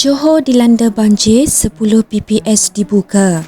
Johor dilanda banjir, 10 PPS dibuka.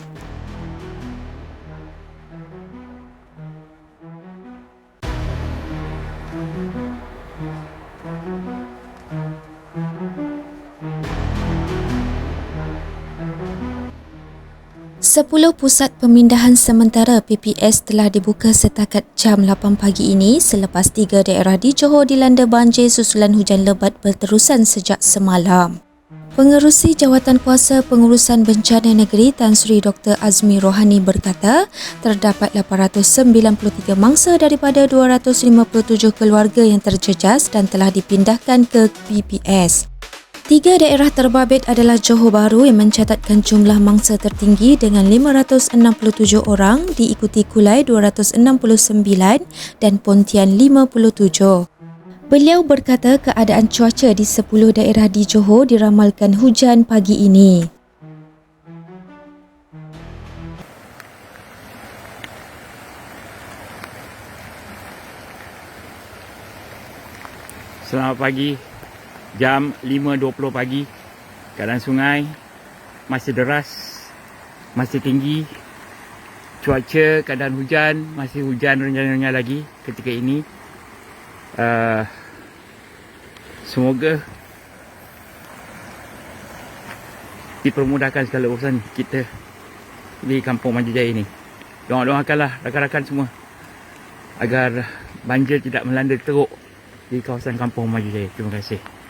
Sepuluh pusat pemindahan sementara PPS telah dibuka setakat jam 8 pagi ini selepas tiga daerah di Johor dilanda banjir susulan hujan lebat berterusan sejak semalam. Pengerusi Jawatan Kuasa Pengurusan Bencana Negeri Tan Sri Dr. Azmi Rohani berkata, terdapat 893 mangsa daripada 257 keluarga yang terjejas dan telah dipindahkan ke PPS. Tiga daerah terbabit adalah Johor Bahru yang mencatatkan jumlah mangsa tertinggi dengan 567 orang diikuti Kulai 269 dan Pontian 57. Beliau berkata keadaan cuaca di 10 daerah di Johor diramalkan hujan pagi ini. Selamat pagi. Jam 5.20 pagi. Keadaan sungai masih deras, masih tinggi. Cuaca, keadaan hujan, masih hujan renyah-renyah lagi ketika ini. Uh, semoga dipermudahkan segala urusan kita di Kampung Maju Jaya ini. Doa-doakanlah rakan-rakan semua agar banjir tidak melanda teruk di kawasan Kampung Maju Jaya. Terima kasih.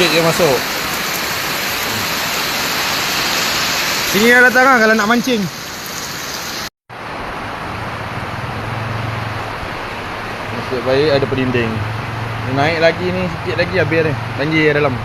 Sikit-sikit je masuk. Sini dah datang lah kalau nak mancing. Nasib baik ada pendinding Naik lagi ni sikit lagi habis ni. Banjir dalam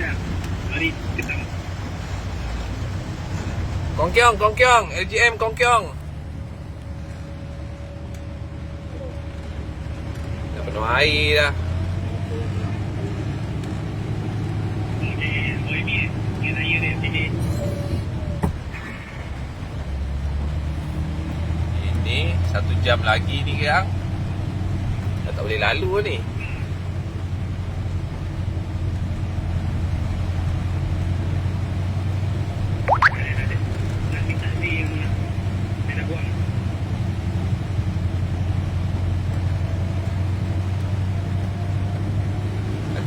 Dah. Mari kita. Kongkyong, kongkyong LGM kongkyong Dah penuh air dah. Ini satu jam lagi ni kan Dah tak boleh lalu ni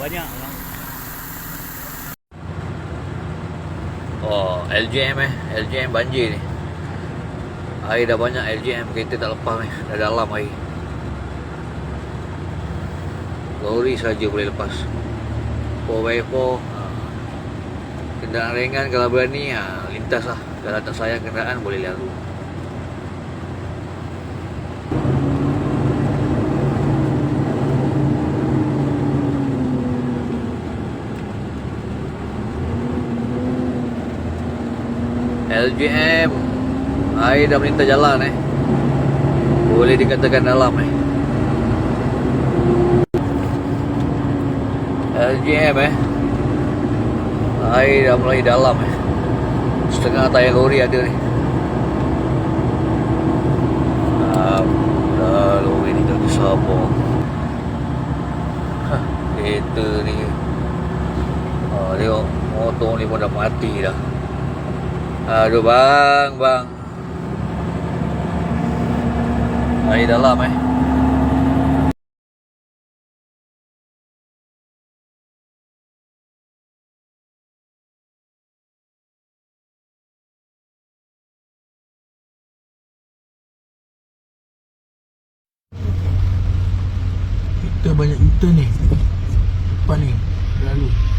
Banyak orang. Oh, LJM eh. LJM banjir ni. Air dah banyak LJM. Kereta tak lepas ni. Dah dalam air. Lori saja boleh lepas. 4x4. Ha. Kenderaan ringan kalau berani ha, lintas lah. Kalau tak sayang kenderaan boleh lalu. LJM Air dah melintah jalan eh. Boleh dikatakan dalam eh. LJM eh. Air dah mulai dalam eh. Setengah tayar lori ada ni. Ah, Dah lori ni tak sabar Hah, Kereta ni. Ah, Tengok motor ni pun dah mati dah Aduh bang, bang. Air dalam eh. Kita banyak U-turn ni. Depan ni. Lalu.